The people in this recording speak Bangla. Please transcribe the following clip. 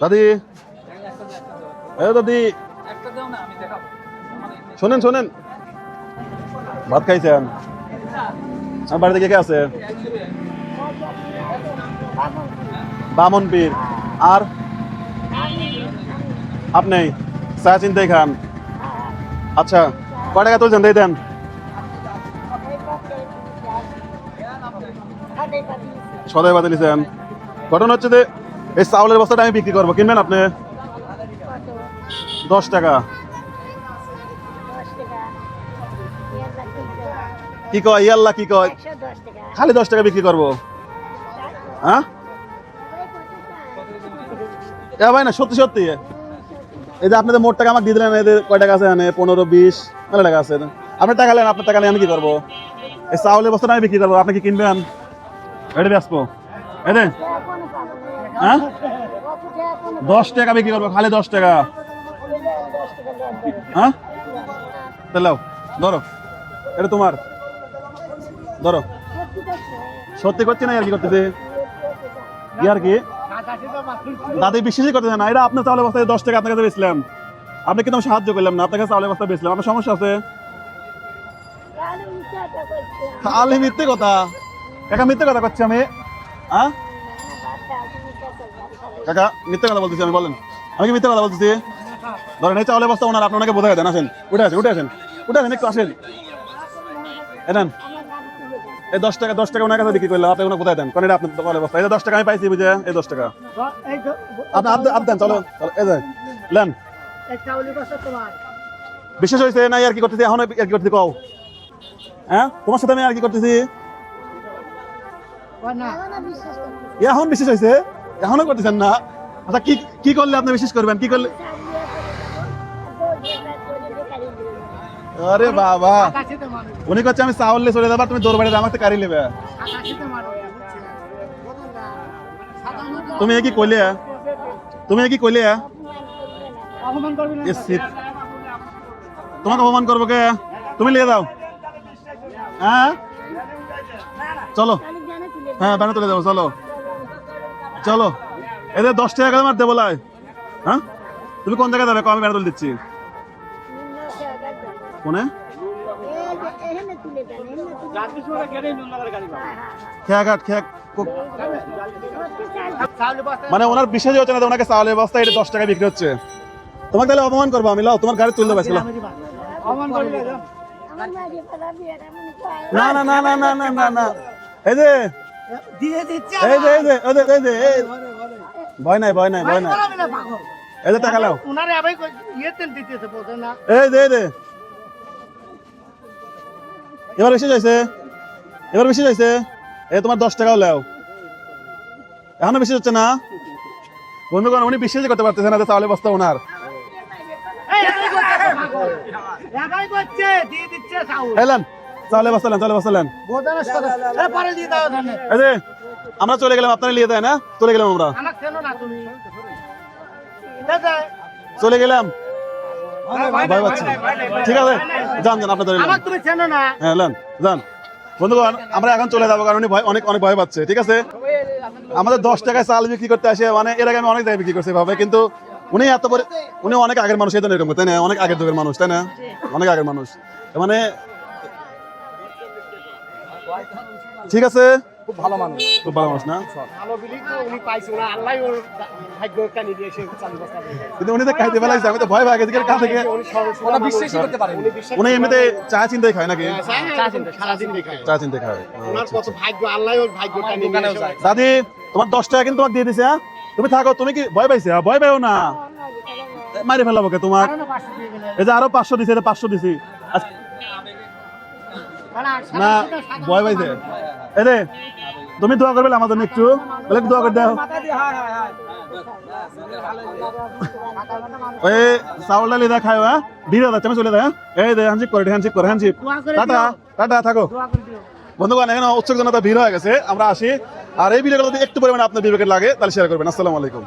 দাদি। এ দাদি। শোনেন শোনেন। ভাত খাইছেন? বাড়িতে কে কে আছে? বামন পীর। আর আপনি? চা চিন্তাই খান। আচ্ছা কয় টাকা তুলছেন? দিয়ে দেন। সদাই বাদে নিছেন ঘটনা হচ্ছে যে এই চাউলের বস্তাটা আমি বিক্রি করব। কিনবেন আপনি? দশ টাকা। কি কয়? ইয়াল্লা কি কয়? খালি দশ টাকা বিক্রি করব। হ্যাঁ? এ ভাই না, সত্যি সত্যি। এই যে আপনাদের মোট টাকা আমাকে দিয়ে দিলেন এদের কয় টাকা আছে পনেরো, বিশ। মেলা টাকা আছে। আপনার টাকা নেন, আপনার টাকা নিয়ে আমি কি করব? এই চাউলের বস্তাটা আমি বিক্রি করব। আপনি কি কিনবেন? এটা ব্যস্ত? এই দেন হ্যাঁ? দশ টাকা বিক্রি করব, খালি দশ টাকা। হ্যাঁ? তাহলে ধরো, এটা তোমার। ধরো। সত্যি করছি না আর কি করতেছে? আর কি? দাদি বিশ্বাসই করতেছে না, এটা আপনার চাউলের বস্তায় দশ টাকা আপনার কাছে বেচলাম। আপনি কিন্তু সাহায্য করলাম না, আপনার কাছে চাউলের বস্তা বেচলাম, আপনার সমস্যা আছে? খালি মিথ্যে কথা। কাকা মিথ্যে কথা করছি আমি হ্যাঁ? কাকা মিথ্যে কথা বলতেছি আমি বলেন। আমি কি মিথ্যে কথা বলতেছি? ধরেন এই চাউলের বস্তা ওনার আপনাকে বোঝা দেন আসেন। উঠে আসেন উঠে আসেন। উঠে আসেন একটু আসেন। এনেন এই দশ টাকা দশ টাকা ওনার কাছে বিক্রি করলাম আপনি কোথায় দেন। কারণ এটা আপনার বস্তা। এই দশ টাকা আমি পাইছি বুঝে? এই দশ টাকা। আপনি আপ আপ দেন চলো চলো, এই যে লেন বিশেষ হয়েছে না আর কি করতেছি? এখন আর কি করতেছি কও। হ্যাঁ? তোমার সাথে আমি আর কি করতেছি? এখন বিশেষ হয়েছে? এখনও করতেছেন না? আচ্ছা কি কি করলে আপনি বিশেষ করবেন? কি করলে? আরে বাবা। উনি করছে আমি চাউলে চলে যাবার তুমি দৌড় বাড়িতে আমাকে কারি নেবে। তুমি কি কইলে? তুমি কি কইলে? তোমাকে অপমান করব কে? তুমি লিয়ে দাও। হ্যাঁ? চলো। হ্যাঁ ব্যানে তুলে দেবো চলো। চলো এদের দশ টাকা করে মারতে বলায় হ্যাঁ তুমি কোন জায়গায় যাবে আমি বেড়া দিচ্ছি কোনে মানে ওনার বিশেষ হচ্ছে না ওনাকে চাউলের বস্তা এটা দশ টাকা বিক্রি হচ্ছে তোমাকে তাহলে অপমান করব আমি লাও তোমার গাড়ি তুলতে পারছিলাম না না না না না না না না যে এই এই এই ভয় নাই ভয় নাই ভয় নাই এই যে টাকা লাও উনারে আবার ইয়েতে দিতেছে না এই এই যে এবার বেশি যাইছে এবার বেশি যাইছে এই তোমার দশ টাকাও লাও এখনও বেশি হচ্ছে না বন্ধুগণ উনি বিশ্বাসই করতে পারতেছে না চাউলের বস্তা ওনার এলেন চাউলের বস্তা নেন চাউলের বস্তা নেন বোঝে না সাদা। এ, পরে দিয়ে দাও ওখানে। এই যে আমরা চলে গেলাম আপনারা নিয়ে দেয় না চলে গেলাম আমরা। চলে গেলাম। পাচ্ছি ঠিক আছে যান যান আপনাদের হ্যাঁ যান। বন্ধুগণ আমরা এখন চলে যাব কারণ ভয় অনেক অনেক ভয় পাচ্ছে ঠিক আছে? আমাদের দশ টাকায় চাল বিক্রি করতে আসে মানে এর আগে আমি অনেক জায়গায় বিক্রি করছি ভাবে কিন্তু উনি এত পরে উনি অনেক আগের মানুষ এই জন্য এরকম তাই না? অনেক আগের যুগের মানুষ তাই না? অনেক আগের মানুষ। মানে ঠিক আছে? খুব ভালো মানুষ। খুব ভালো মানুষ না? ভালো বিলি তো উনি পাইছে না আল্লাহ ওর ভাগ্য কানি চালু কিন্তু উনি তো খাইতে ফেলাইছে আমি তো ভয় পাই গেছি কাছ থেকে। বিশ্বাসই করতে পারেনি। উনি বিশ্বাস উনি এমনিতে চা চিন্তাই খায় নাকি? চা চিন্তা সারাদিন দেখায় চা চিন্তাই খায় ওনার কত ভাগ্য ওর ভাগ্য কানি দিয়ে এসে- দাদি তোমার দশ টাকা কিন্তু তোমাকে দিয়ে দিছে হ্যাঁ? তুমি থাকো তুমি কি ভয় পাইছে হ্যাঁ? ভয় পাইও না। মারি ফেলাবো কে তোমার এই যে আরও পাঁচশো দিছে এটা পাঁচশো দিছি। আজ- না ভয় পাইছে। এই রে তুমি দোয়া করবে আমার জন্য একটু। বলে দোয়া করে দাও। ওই চাউলটা লিদা খাও হ্যাঁ? ভিড় যাচ্ছে আমি চলে যাই হ্যাঁ? এই দে হ্যান্ডশিপ করে হ্যান্ডশিপ করে হ্যান্ডশিপ টাটা টাটা থাকো। দিও। বন্ধুগণ এখানে উৎসুক জনতা ভিড় হয়ে গেছে আমরা আসি। আর এই ভিডিওগুলো যদি একটু পরিমাণে আপনার বিবেকের লাগে তাহলে শেয়ার করবেন। আসসালামু আলাইকুম।